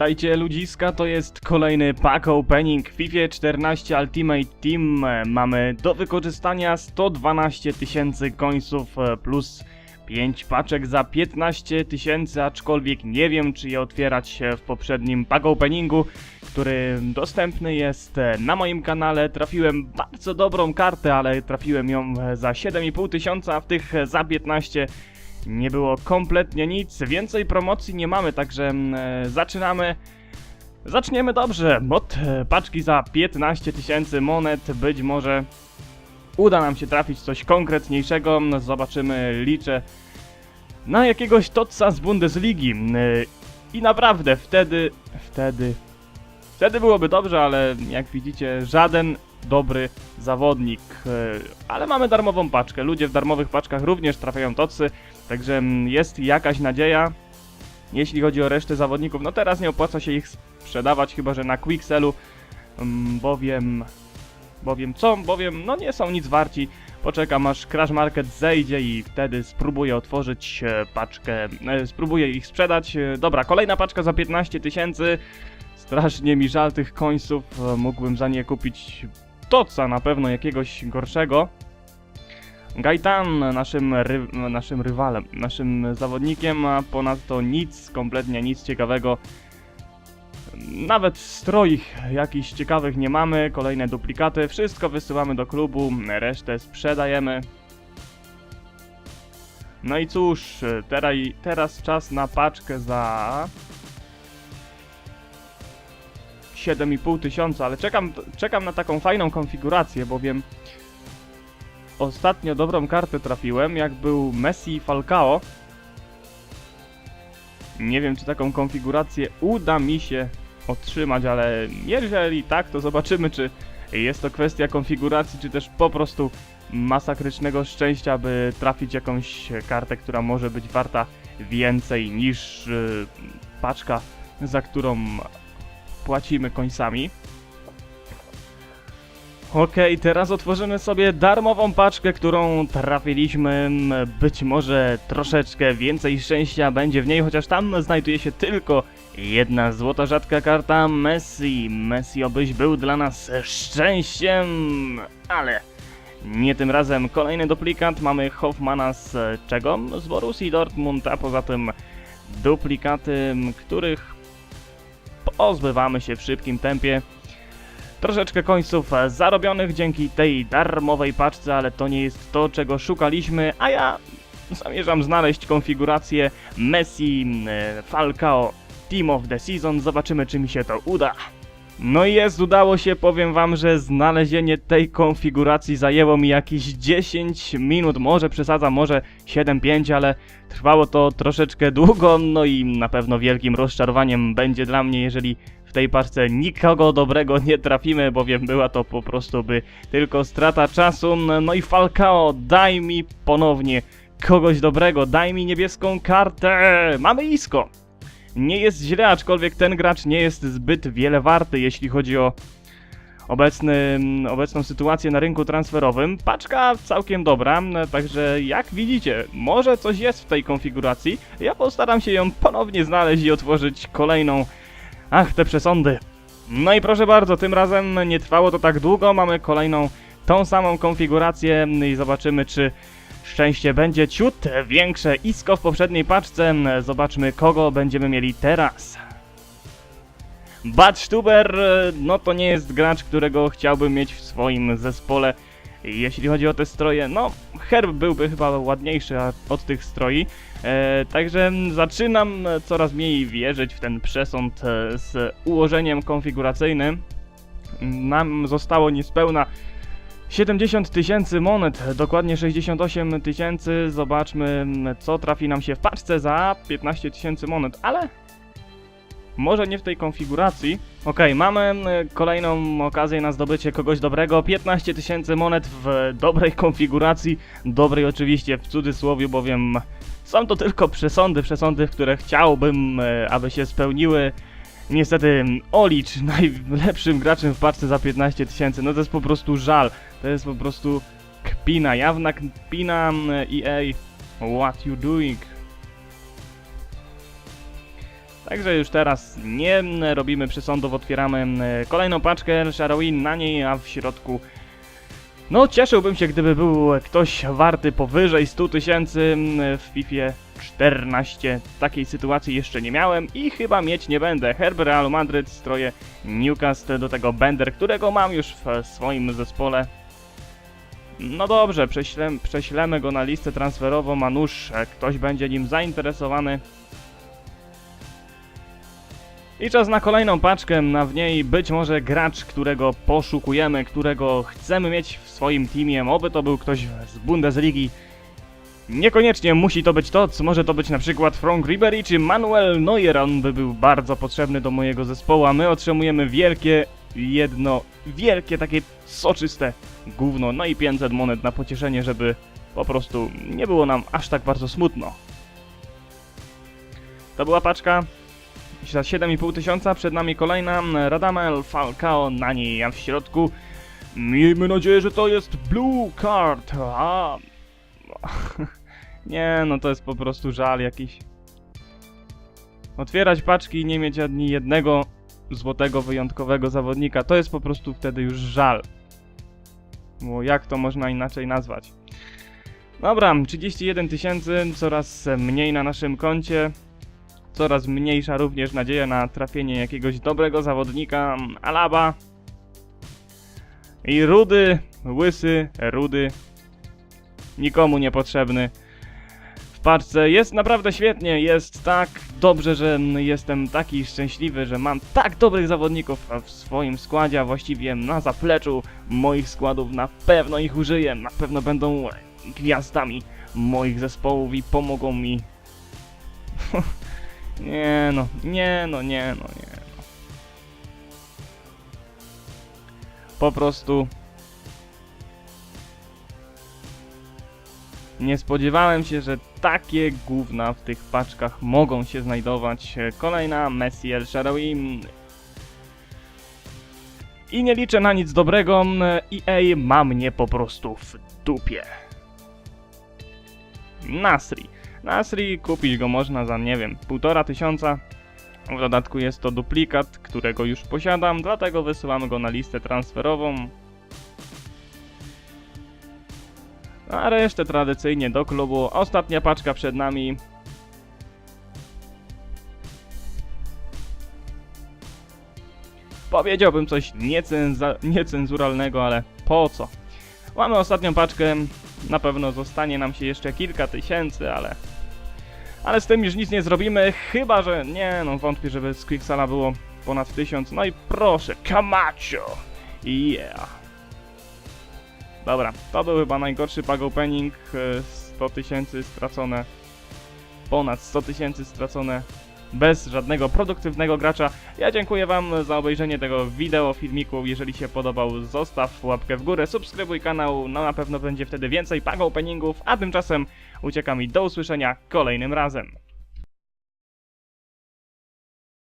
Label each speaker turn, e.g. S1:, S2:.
S1: Witajcie ludziska, to jest kolejny pack opening w FIFA 14 Ultimate Team. Mamy do wykorzystania 112 tysięcy końców e, plus 5 paczek za 15 tysięcy, aczkolwiek nie wiem czy je otwierać e, w poprzednim pack openingu, który dostępny jest e, na moim kanale. Trafiłem bardzo dobrą kartę, ale trafiłem ją za 7,5 tysiąca, w tych za 15 nie było kompletnie nic, więcej promocji nie mamy, także mm, e, zaczynamy. Zaczniemy dobrze, od e, paczki za 15 tysięcy monet, być może uda nam się trafić coś konkretniejszego, zobaczymy, liczę na jakiegoś Totsa z Bundesligi. E, i naprawdę wtedy, wtedy, wtedy byłoby dobrze, ale jak widzicie żaden dobry zawodnik, e, ale mamy darmową paczkę, ludzie w darmowych paczkach również trafiają Totsy, Także mm, jest jakaś nadzieja. Jeśli chodzi o resztę zawodników, no teraz nie opłaca się ich sprzedawać, chyba że na Quickselu, mm, bowiem... Bowiem co? Bowiem no nie są nic warci. Poczekam aż Crash Market zejdzie i wtedy spróbuję otworzyć e, paczkę, e, spróbuję ich sprzedać. E, Dobra, kolejna paczka za 15 tysięcy. Strasznie mi żal tych końców, mógłbym za nie kupić toca na pewno jakiegoś gorszego. Gaitan naszym, ry naszym rywalem, naszym zawodnikiem, a ponadto nic, kompletnie nic ciekawego. Nawet stroi jakichś ciekawych nie mamy, kolejne duplikaty, wszystko wysyłamy do klubu, resztę sprzedajemy. No i cóż, teraz, teraz czas na paczkę za 7,5 tysiąca, ale czekam, czekam na taką fajną konfigurację, bowiem ostatnio dobrą kartę trafiłem, jak był Messi i Falcao. Nie wiem, czy taką konfigurację uda mi się otrzymać, ale jeżeli tak, to zobaczymy, czy jest to kwestia konfiguracji, czy też po prostu masakrycznego szczęścia, by trafić jakąś kartę, która może być warta więcej niż yy, paczka, za którą płacimy końcami. Okej, teraz otworzymy sobie darmową paczkę, którą trafiliśmy. Być może troszeczkę więcej szczęścia będzie w niej, chociaż tam znajduje się tylko jedna złota rzadka karta Messi. Messi obyś był dla nas szczęściem, ale nie tym razem. Kolejny duplikat, mamy Hoffmana z czego? Z Borussii Dortmund, a poza tym duplikaty, których pozbywamy się w szybkim tempie. Troszeczkę końców zarobionych dzięki tej darmowej paczce, ale to nie jest to, czego szukaliśmy, a ja zamierzam znaleźć konfigurację Messi, e, Falcao, Team of the Season. Zobaczymy, czy mi się to uda. No i jest, udało się, powiem wam, że znalezienie tej konfiguracji zajęło mi jakieś 10 minut, może przesadzam, może 7-5, ale trwało to troszeczkę długo, no i na pewno wielkim rozczarowaniem będzie dla mnie, jeżeli w tej paczce nikogo dobrego nie trafimy, bowiem była to po prostu by tylko strata czasu. No i Falcao, daj mi ponownie kogoś dobrego, daj mi niebieską kartę. Mamy isko. Nie jest źle, aczkolwiek ten gracz nie jest zbyt wiele warty, jeśli chodzi o obecny, obecną sytuację na rynku transferowym. Paczka całkiem dobra, także jak widzicie, może coś jest w tej konfiguracji. Ja postaram się ją ponownie znaleźć i otworzyć kolejną Ach, te przesądy. No i proszę bardzo, tym razem nie trwało to tak długo. Mamy kolejną tą samą konfigurację i zobaczymy, czy szczęście będzie ciut większe. Isko w poprzedniej paczce. Zobaczmy, kogo będziemy mieli teraz. Badstuber, no to nie jest gracz, którego chciałbym mieć w swoim zespole. Jeśli chodzi o te stroje, no herb byłby chyba ładniejszy od tych stroi. E, także zaczynam coraz mniej wierzyć w ten przesąd e, z ułożeniem konfiguracyjnym. Nam zostało niespełna 70 tysięcy monet, dokładnie 68 tysięcy. Zobaczmy, co trafi nam się w paczce za 15 tysięcy monet, ale może nie w tej konfiguracji. Okej, mamy e, kolejną okazję na zdobycie kogoś dobrego. 15 tysięcy monet w dobrej konfiguracji. Dobrej oczywiście w cudzysłowie, bowiem są to tylko przesądy, przesądy, które chciałbym, e, aby się spełniły. Niestety Olicz, najlepszym graczem w paczce za 15 tysięcy, no to jest po prostu żal. To jest po prostu kpina, jawna kpina EA. What you doing? Także już teraz nie robimy przesądów, otwieramy m, kolejną paczkę Shadowin na niej, a w środku no cieszyłbym się, gdyby był ktoś warty powyżej 100 tysięcy m, w FIFA 14. Takiej sytuacji jeszcze nie miałem i chyba mieć nie będę. Herb Realu Madryt, stroje Newcastle, do tego Bender, którego mam już w swoim zespole. No dobrze, prześlem, prześlemy go na listę transferową, a nuż e, ktoś będzie nim zainteresowany. I czas na kolejną paczkę, na w niej być może gracz, którego poszukujemy, którego chcemy mieć w swoim teamie, oby to był ktoś z Bundesligi. Niekoniecznie musi to być to, co może to być na przykład Frank Ribery czy Manuel Neuer, on by był bardzo potrzebny do mojego zespołu, a my otrzymujemy wielkie, jedno, wielkie takie soczyste gówno, no i 500 monet na pocieszenie, żeby po prostu nie było nam aż tak bardzo smutno. To była paczka za 7,5 tysiąca, przed nami kolejna Radamel Falcao, na niej a w środku miejmy nadzieję, że to jest Blue Card, a... Nie, no to jest po prostu żal jakiś. Otwierać paczki i nie mieć ani jednego złotego wyjątkowego zawodnika, to jest po prostu wtedy już żal. Bo jak to można inaczej nazwać? Dobra, 31 tysięcy, coraz mniej na naszym koncie. Coraz mniejsza również nadzieja na trafienie jakiegoś dobrego zawodnika. Alaba. I rudy, łysy, rudy. Nikomu niepotrzebny. W paczce jest naprawdę świetnie, jest tak dobrze, że jestem taki szczęśliwy, że mam tak dobrych zawodników w swoim składzie, a właściwie na zapleczu moich składów na pewno ich użyję, na pewno będą gwiazdami moich zespołów i pomogą mi. nie no, nie no, nie no, nie no. Po prostu Nie spodziewałem się, że takie gówna w tych paczkach mogą się znajdować. Kolejna Messi El Shaarawy. I nie liczę na nic dobrego. EA ma mnie po prostu w dupie. Nasri. Nasri kupić go można za, nie wiem, półtora tysiąca. W dodatku jest to duplikat, którego już posiadam, dlatego wysyłamy go na listę transferową. A resztę tradycyjnie do klubu. Ostatnia paczka przed nami. Powiedziałbym coś niecenzuralnego, ale po co? Mamy ostatnią paczkę. Na pewno zostanie nam się jeszcze kilka tysięcy, ale... Ale z tym już nic nie zrobimy, chyba że... Nie no, wątpię, żeby z Quicksala było ponad tysiąc. No i proszę, Camacho! Yeah! Dobra, to był chyba najgorszy pago opening. e, 100 tysięcy stracone. Ponad 100 tysięcy stracone. Bez żadnego produktywnego gracza. Ja dziękuję wam za obejrzenie tego wideo, filmiku. Jeżeli się podobał, zostaw łapkę w górę, subskrybuj kanał. No na pewno będzie wtedy więcej pago openingów. A tymczasem uciekam i do usłyszenia kolejnym razem.